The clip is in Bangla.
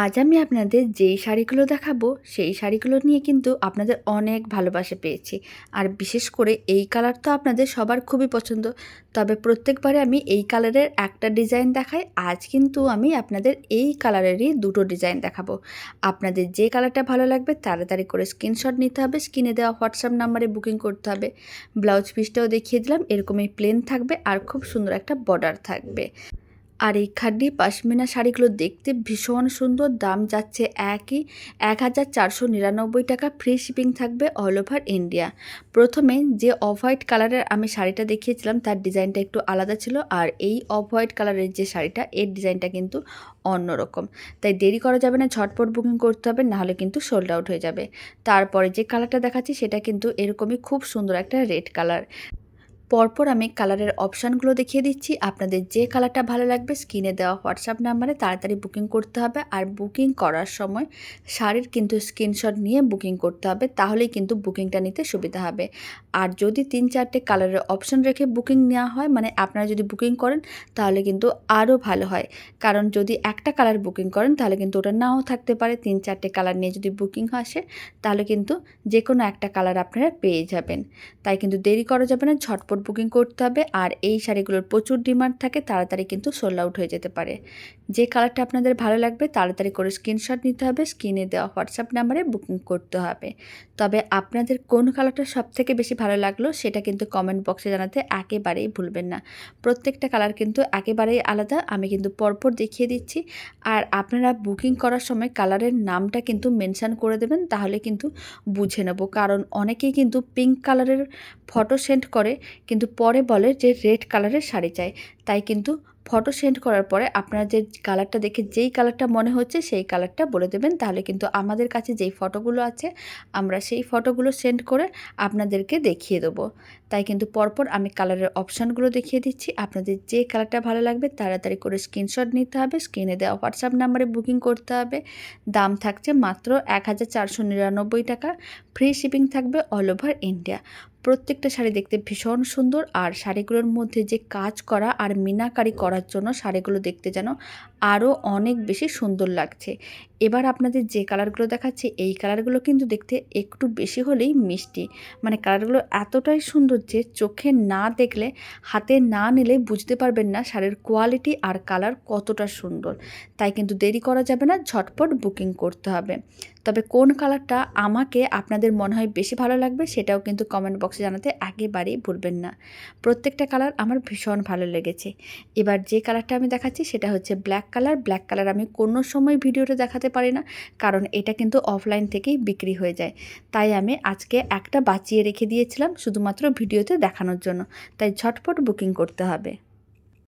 আজ আমি আপনাদের যেই শাড়িগুলো দেখাবো, সেই শাড়িগুলো নিয়ে কিন্তু আপনাদের অনেক ভালোবাসা পেয়েছি। আর বিশেষ করে এই কালার তো আপনাদের সবার খুবই পছন্দ। তবে প্রত্যেকবারে আমি এই কালারের একটা ডিজাইন দেখাই, আজ কিন্তু আমি আপনাদের এই কালারেরই দুটো ডিজাইন দেখাবো। আপনাদের যে কালারটা ভালো লাগবে, তাড়াতাড়ি করে স্ক্রিনশট নিতে হবে, স্ক্রিনে দেওয়া হোয়াটসঅ্যাপ নাম্বারে বুকিং করতে হবে। ব্লাউজ পিসটাও দেখিয়ে দিলাম, এরকমই প্লেন থাকবে আর খুব সুন্দর একটা বর্ডার থাকবে। আর এই খাড্ডি পাশমিনা শাড়িগুলো দেখতে ভীষণ সুন্দর, দাম যাচ্ছে একই, এক হাজার চারশো নিরানব্বই টাকা ফ্রি শিপিং থাকবে অল ওভার ইন্ডিয়া প্রথমে যে অফ হোয়াইট কালারের আমি শাড়িটা দেখিয়েছিলাম, তার ডিজাইনটা একটু আলাদা ছিল, আর এই অফ হোয়াইট কালারের যে শাড়িটা, এর ডিজাইনটা কিন্তু অন্যরকম। তাই দেরি করা যাবে না, ঝটপট বুকিং করতে হবে, নাহলে কিন্তু সোল্ড আউট হয়ে যাবে। তারপরে যে কালারটা দেখাচ্ছি, সেটা কিন্তু এরকমই খুব সুন্দর একটা রেড কালার পরপর আমি কালারের অপশানগুলো দেখিয়ে দিচ্ছি। আপনাদের যে কালারটা ভালো লাগবে, স্ক্রিনে দেওয়া হোয়াটসঅ্যাপ নাম্বারে তাড়াতাড়ি বুকিং করতে হবে। আর বুকিং করার সময় শাড়ির কিন্তু স্ক্রিনশট নিয়ে বুকিং করতে হবে, তাহলেই কিন্তু বুকিংটা নিতে সুবিধা হবে। আর যদি তিন চারটে কালারের অপশান রেখে বুকিং নেওয়া হয় মানে আপনারা যদি বুকিং করেন, তাহলে কিন্তু আরও ভালো হয়। কারণ যদি একটা কালার বুকিং করেন, তাহলে কিন্তু ওটা নাও থাকতে পারে। তিন চারটে কালার নিয়ে যদি বুকিং আসে, তাহলে কিন্তু যে কোনো একটা কালার আপনারা পেয়ে যাবেন। তাই কিন্তু দেরি করা যাবে না, ঝটপট বুকিং করতে হবে আর এই শাড়িগুলোর প্রচুর ডিমান্ড থাকে, তাড়াতাড়ি কিন্তু সোল্ড আউট হয়ে যেতে পারে। যে কালারটা আপনাদের ভালো লাগবে তাড়াতাড়ি করে স্ক্রিনশট নিতে হবে স্ক্রিনে দেওয়া হোয়াটসঅ্যাপ নাম্বারে বুকিং করতে হবে। তবে আপনাদের কোন কালারটা সব থেকে বেশি ভালো লাগল সেটা কিন্তু কমেন্ট বক্সে জানাতে একেবারেই ভুলবেন না। প্রত্যেকটা কালার কিন্তু একেবারেই আলাদা, আমি কিন্তু পরপর দেখিয়ে দিচ্ছি। আর আপনারা বুকিং করার সময় কালারের নামটা কিন্তু মেনশান করে দেবেন, তাহলে কিন্তু বুঝে নেব। কারণ অনেকেই কিন্তু পিঙ্ক কালারের ফটো সেন্ড করে কিন্তু পরে বলে যে রেড কালারের শাড়ি চাই। তাই কিন্তু ফটো সেন্ড করার পরে আপনারা যে কালারটা দেখে যেই কালারটা মনে হচ্ছে সেই কালারটা বলে দেবেন। তাহলে কিন্তু আমাদের কাছে যেই ফটোগুলো আছে, আমরা সেই ফটোগুলো সেন্ড করে আপনাদেরকে দেখিয়ে দেবো। তাই কিন্তু পরপর আমি কালারের অপশানগুলো দেখিয়ে দিচ্ছি। আপনাদের যে কালারটা ভালো লাগবে তাড়াতাড়ি করে স্ক্রিনশট নিতে হবে। স্ক্রিনে দেওয়া হোয়াটসঅ্যাপ নাম্বারে বুকিং করতে হবে। দাম থাকছে মাত্র এক হাজার চারশো নিরানব্বই টাকা। ফ্রি শিপিং থাকবে অল ওভার ইন্ডিয়া প্রত্যেকটা শাড়ি দেখতে ভীষণ সুন্দর। আর শাড়িগুলোর মধ্যে যে কাজ করা আর মিনাকারি করার জন্য শাড়িগুলো দেখতে যেন আরও অনেক বেশি সুন্দর লাগছে। এবার আপনাদের যে কালারগুলো দেখাচ্ছে, এই কালারগুলো কিন্তু দেখতে একটু বেশি হলেই মিষ্টি। মানে কালারগুলো এতটাই সুন্দর যে চোখে না দেখলে, হাতে না নিলে বুঝতে পারবেন না শাড়ির কোয়ালিটি আর কালার কতটা সুন্দর। তাই কিন্তু দেরি করা যাবে না, ঝটপট বুকিং করতে হবে। তবে কোন কালারটা আমাকে আপনাদের মনে হয় বেশি ভালো লাগবে, সেটাও কিন্তু কমেন্ট বক্সে জানাতে একেবারেই ভুলবেন না। প্রত্যেকটা কালার আমার ভীষণ ভালো লেগেছে। এবার যে কালারটা আমি দেখাচ্ছি, সেটা হচ্ছে ব্ল্যাক কালার ব্ল্যাক কালার আমি কোনো সময় ভিডিওটা দেখাতে পারি না, কারণ এটা কিন্তু অফলাইন থেকেই বিক্রি হয়ে যায়। তাই আমি আজকে একটা বাঁচিয়ে রেখে দিয়েছিলাম শুধুমাত্র ভিডিওতে দেখানোর জন্য। তাই ঝটপট বুকিং করতে হবে।